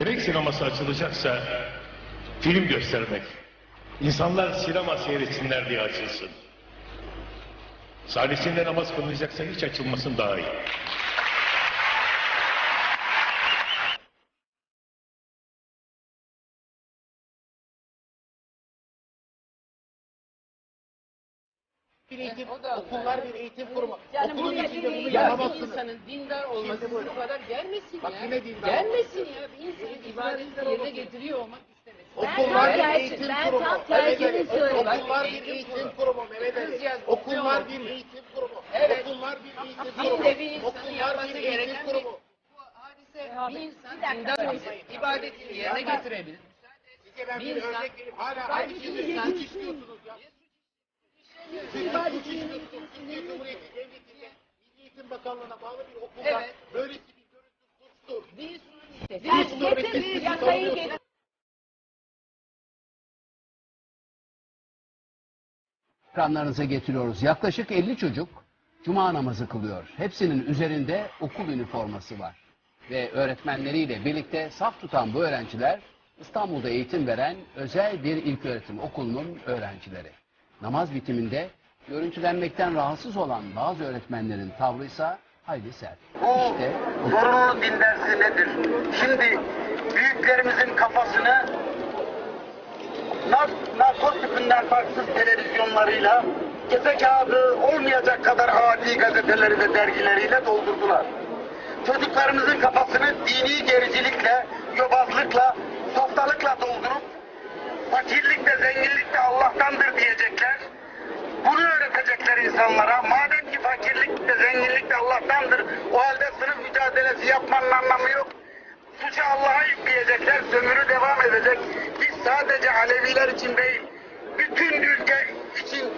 Bebek sineması açılacaksa film göstermek, insanlar sinema seyretsinler diye açılsın. Sahnesinde namaz kılınacaksa hiç açılmasın daha iyi. Bir eğitim, o da- okullar bir eğitim kurumu. Yani Okulun bu içinde bunu yapamazsınız. insanın dindar olması bu kadar gelmesin Bak ya. yine dindar Gelmesin ya. Bir insanın dindar yerine getiriyor olmak. Okullar bir eğitim kurumu. Okullar bir Eğitim kurumu. Mehmet Ali. Okullar bir eğitim kurumu. Evet. Okullar bir eğitim kurumu. Okullar yapması bir eğitim kurumu. bu hadise bir insan dindar olsa ibadetini yerine getirebilir. Size ben Bir örnek vereyim. Hala aynı şeyi işliyorsunuz ya. Eğitim Bakanlığı'na bağlı bir okulda Evet. böylesi bir görüntü suçtur. Bir Suçtur ve siz suçu savunuyorsunuz. ekranlarınıza getiriyoruz. Yaklaşık 50 çocuk cuma namazı kılıyor. Hepsinin üzerinde okul üniforması var. Ve öğretmenleriyle birlikte saf tutan bu öğrenciler İstanbul'da eğitim veren özel bir ilköğretim okulunun öğrencileri. Namaz bitiminde görüntülenmekten rahatsız olan bazı öğretmenlerin tavrı ise hayli sert. Bu İşte o zorunlu din dersi nedir? Şimdi büyüklerimizin kafasını nar narkotikinden farksız televizyonlarıyla geze kağıdı olmayacak kadar adi gazeteleri ve dergileriyle doldurdular. Çocuklarımızın kafasını dini gericilikle, yobazlıkla, softalıkla doldurup fakirlik de zenginlik de Allah'tandır diyecekler. Bunu öğretecekler insanlara. Madem ki fakirlik de zenginlik de Allah'tandır. O halde sınıf mücadelesi yapmanın anlamı yok. Suçu Allah'a yükleyecekler. Sömürü devam edecek. Biz sadece Aleviler için değil, bütün ülke için